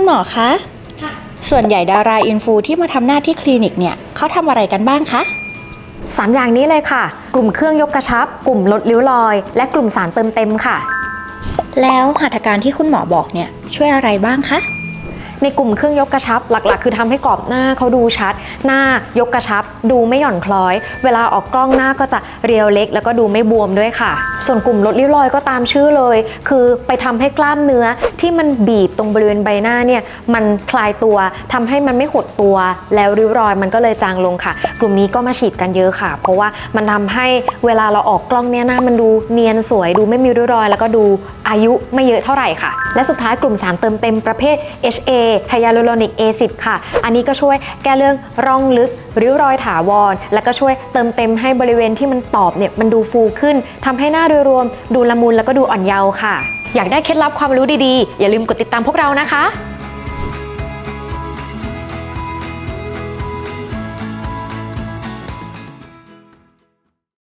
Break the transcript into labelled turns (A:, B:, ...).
A: คุณหมอคะ ส่วนใหญ่ดาราอินฟูที่มาทำหน้าที่คลินิกเนี่ยเขาทำอะไรกันบ้างคะ
B: สามอย่างนี้เลยค่ะ กลุ่มเครื่องยกกระชับ กลุ่มลดริ้วรอย และกลุ่มสารเติมเต็มค่ะ
A: แล้วหัตถการที่คุณหมอบอกเนี่ยช่วยอะไรบ้างคะ
B: ในกลุ่มเครื่องยกกระชับ หลักๆ คือทำให้กรอบหน้าเขาดูชัด หน้ายกกระชับ ดูไม่หย่อนคล้อย เวลาออกกล้องหน้าก็จะเรียวเล็ก แล้วก็ดูไม่บวมด้วยค่ะ ส่วนกลุ่มลดริ้วรอยก็ตามชื่อเลย คือไปทำให้กล้ามเนื้อ ที่มันบีบตรงบริเวณใบหน้าเนี่ยมันคลายตัวทำให้มันไม่หดตัว แล้วริ้วรอยมันก็เลยจางลงค่ะ กลุ่มนี้ก็มาฉีดกันเยอะค่ะ เพราะว่ามันทำให้เวลาเราออกกล้องเนี่ยหน้ามันดูเนียนสวยดูไม่มีริ้วรอย แล้วก็ดูอายุไม่เยอะเท่าไหร่ค่ะ และสุดท้ายกลุ่มสารเติมเต็มประเภท HA ไฮยาลูโรนิกแอซิดค่ะ อันนี้ก็ช่วยแก้เรื่องร่องลึกริ้วรอยถาวร แล้วก็ช่วยเติมเต็มให้บริเวณที่มันตอบเนี่ยมันดูฟูขึ้นทำให้หน้าโดยรวมดูละมุนแล้วก็ดูอ่อนเยาว์ค่ะ อยากได้เคล็ดลับความรู้ดีๆ อย่าลืมกดติดตามพวกเรานะคะ